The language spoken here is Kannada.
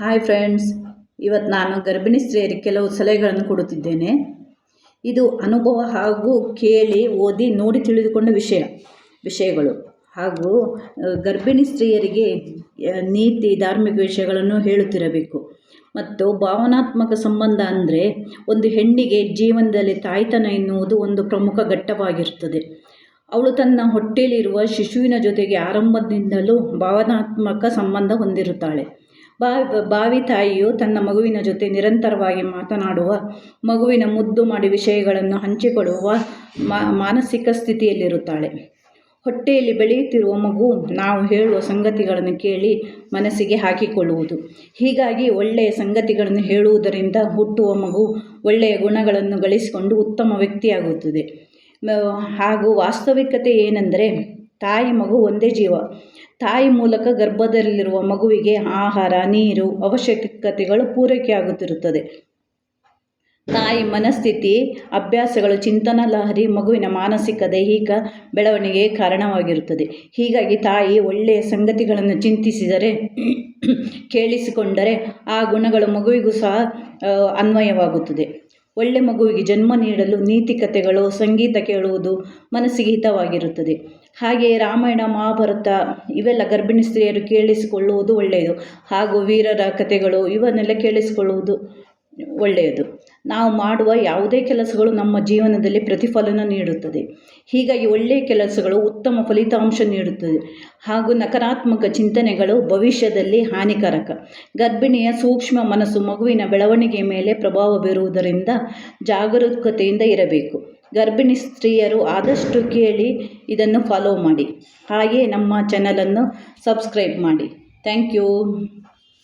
ಹಾಯ್ ಫ್ರೆಂಡ್ಸ್ ಇವತ್ತು ನಾನು ಗರ್ಭಿಣಿ ಸ್ತ್ರೀಯರಿಗೆ ಕೆಲವು ಸಲಹೆಗಳನ್ನು ಕೊಡುತ್ತಿದ್ದೇನೆ. ಇದು ಅನುಭವ ಹಾಗೂ ಕೇಳಿ, ಓದಿ, ನೋಡಿ ತಿಳಿದುಕೊಂಡ ವಿಷಯ, ವಿಷಯಗಳು. ಹಾಗೂ ಗರ್ಭಿಣಿ ಸ್ತ್ರೀಯರಿಗೆ ನೀತಿ, ಧಾರ್ಮಿಕ ವಿಷಯಗಳನ್ನು ಹೇಳುತ್ತಿರಬೇಕು. ಮತ್ತು ಭಾವನಾತ್ಮಕ ಸಂಬಂಧ ಅಂದರೆ ಒಂದು ಹೆಣ್ಣಿಗೆ ಜೀವನದಲ್ಲಿ ತಾಯ್ತನ ಎನ್ನುವುದು ಒಂದು ಪ್ರಮುಖ ಘಟ್ಟವಾಗಿರುತ್ತದೆ ಅವಳು ತನ್ನ ಹೊಟ್ಟೆಯಲ್ಲಿರುವ ಶಿಶುವಿನ ಜೊತೆಗೆ ಆರಂಭದಿಂದಲೂ ಭಾವನಾತ್ಮಕ ಸಂಬಂಧ ಹೊಂದಿರುತ್ತಾಳೆ. ಬಾವಿ ತಾಯಿಯು ತನ್ನ ಮಗುವಿನ ಜೊತೆ ನಿರಂತರವಾಗಿ ಮಾತನಾಡುವ, ಮಗುವಿನ ಮುದ್ದು ಮಾಡಿ ವಿಷಯಗಳನ್ನು ಹಂಚಿಕೊಳ್ಳುವ ಮಾನಸಿಕ ಸ್ಥಿತಿಯಲ್ಲಿರುತ್ತಾಳೆ. ಹೊಟ್ಟೆಯಲ್ಲಿ ಬೆಳೆಯುತ್ತಿರುವ ಮಗು ನಾವು ಹೇಳುವ ಸಂಗತಿಗಳನ್ನು ಕೇಳಿ ಮನಸ್ಸಿಗೆ ಹಾಕಿಕೊಳ್ಳುವುದು. ಹೀಗಾಗಿ ಒಳ್ಳೆಯ ಸಂಗತಿಗಳನ್ನು ಹೇಳುವುದರಿಂದ ಹುಟ್ಟುವ ಮಗು ಒಳ್ಳೆಯ ಗುಣಗಳನ್ನು ಗಳಿಸಿಕೊಂಡು ಉತ್ತಮ ವ್ಯಕ್ತಿಯಾಗುತ್ತದೆ. ಹಾಗೂ ವಾಸ್ತವಿಕತೆ ಏನೆಂದರೆ ತಾಯಿ ಮಗು ಒಂದೇ ಜೀವ. ತಾಯಿ ಮೂಲಕ ಗರ್ಭದಲ್ಲಿರುವ ಮಗುವಿಗೆ ಆಹಾರ, ನೀರು, ಅವಶ್ಯಕತೆಗಳು ಪೂರೈಕೆಯಾಗುತ್ತಿರುತ್ತದೆ. ತಾಯಿ ಮನಸ್ಥಿತಿ, ಅಭ್ಯಾಸಗಳು, ಚಿಂತನ ಲಹರಿ ಮಗುವಿನ ಮಾನಸಿಕ, ದೈಹಿಕ ಬೆಳವಣಿಗೆಗೆ ಕಾರಣವಾಗಿರುತ್ತದೆ. ಹೀಗಾಗಿ ತಾಯಿ ಒಳ್ಳೆಯ ಸಂಗತಿಗಳನ್ನು ಚಿಂತಿಸಿದರೆ, ಕೇಳಿಸಿಕೊಂಡರೆ ಆ ಗುಣಗಳು ಮಗುವಿಗೂ ಸಹ ಅನ್ವಯವಾಗುತ್ತದೆ. ಒಳ್ಳೆ ಮಗುವಿಗೆ ಜನ್ಮ ನೀಡಲು ನೀತಿ ಕಥೆಗಳು, ಸಂಗೀತ ಕೇಳುವುದು ಮನಸ್ಸಿಗೆ ಹಿತವಾಗಿರುತ್ತದೆ. ಹಾಗೆಯೇ ರಾಮಾಯಣ ಮಹಾಭಾರತ ಇವೆಲ್ಲ ಗರ್ಭಿಣಿ ಸ್ತ್ರೀಯರು ಕೇಳಿಸಿಕೊಳ್ಳುವುದು ಒಳ್ಳೆಯದು. ಹಾಗೂ ವೀರರ ಕಥೆಗಳು ಇವನ್ನೆಲ್ಲ ಕೇಳಿಸಿಕೊಳ್ಳುವುದು ಒಳ್ಳೆಯದು. ನಾವು ಮಾಡುವ ಯಾವುದೇ ಕೆಲಸಗಳು ನಮ್ಮ ಜೀವನದಲ್ಲಿ ಪ್ರತಿಫಲನ ನೀಡುತ್ತದೆ. ಹೀಗಾಗಿ ಒಳ್ಳೆಯ ಕೆಲಸಗಳು ಉತ್ತಮ ಫಲಿತಾಂಶ ನೀಡುತ್ತದೆ. ಹಾಗೂ ನಕಾರಾತ್ಮಕ ಚಿಂತನೆಗಳು ಭವಿಷ್ಯದಲ್ಲಿ ಹಾನಿಕಾರಕ. ಗರ್ಭಿಣಿಯ ಸೂಕ್ಷ್ಮ ಮನಸ್ಸು ಮಗುವಿನ ಬೆಳವಣಿಗೆಯ ಮೇಲೆ ಪ್ರಭಾವ ಬೀರುವುದರಿಂದ ಜಾಗರೂಕತೆಯಿಂದ ಇರಬೇಕು. ಗರ್ಭಿಣಿ ಸ್ತ್ರೀಯರು ಆದಷ್ಟು ಕೇಳಿ ಇದನ್ನು ಫಾಲೋ ಮಾಡಿ. ಹಾಗೆಯೇ ನಮ್ಮ ಚಾನಲನ್ನು ಸಬ್ಸ್ಕ್ರೈಬ್ ಮಾಡಿ. Thank you